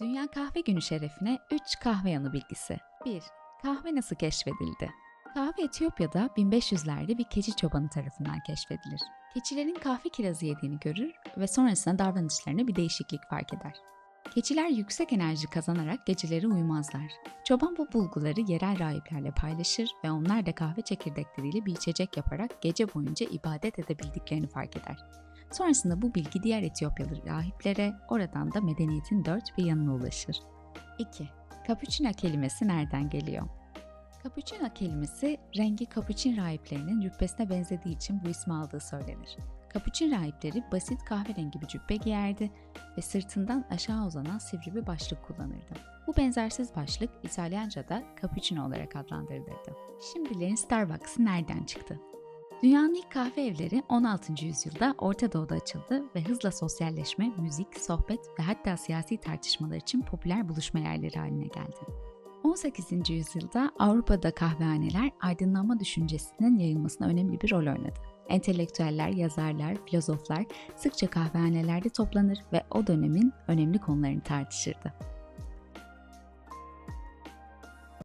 Dünya Kahve Günü şerefine 3 kahve yanı bilgisi. 1. Kahve nasıl keşfedildi? Kahve Etiyopya'da 1500'lerde bir keçi çobanı tarafından keşfedilir. Keçilerin kahve kirazı yediğini görür ve sonrasında davranışlarına bir değişiklik fark eder. Keçiler yüksek enerji kazanarak geceleri uyumazlar. Çoban bu bulguları yerel rahiplerle paylaşır ve onlar da kahve çekirdekleriyle bir içecek yaparak gece boyunca ibadet edebildiklerini fark eder. Sonrasında bu bilgi diğer Etiyopyalı rahiplere, oradan da medeniyetin dört bir yanına ulaşır. 2. Cappuccino kelimesi nereden geliyor? Cappuccino kelimesi rengi kapuçin rahiplerinin cübbesine benzediği için bu ismi aldığı söylenir. Kapuçin rahipleri basit kahverengi bir cübbe giyerdi ve sırtından aşağı uzanan sivri bir başlık kullanırdı. Bu benzersiz başlık İtalyanca'da cappuccino olarak adlandırılırdı. Şimdilerin Starbucks'ı nereden çıktı? Dünyanın ilk kahve evleri 16. yüzyılda Orta Doğu'da açıldı ve hızla sosyalleşme, müzik, sohbet ve hatta siyasi tartışmalar için popüler buluşma yerleri haline geldi. 18. yüzyılda Avrupa'da kahvehaneler aydınlanma düşüncesinin yayılmasına önemli bir rol oynadı. Entelektüeller, yazarlar, filozoflar sıkça kahvehanelerde toplanır ve o dönemin önemli konularını tartışırdı.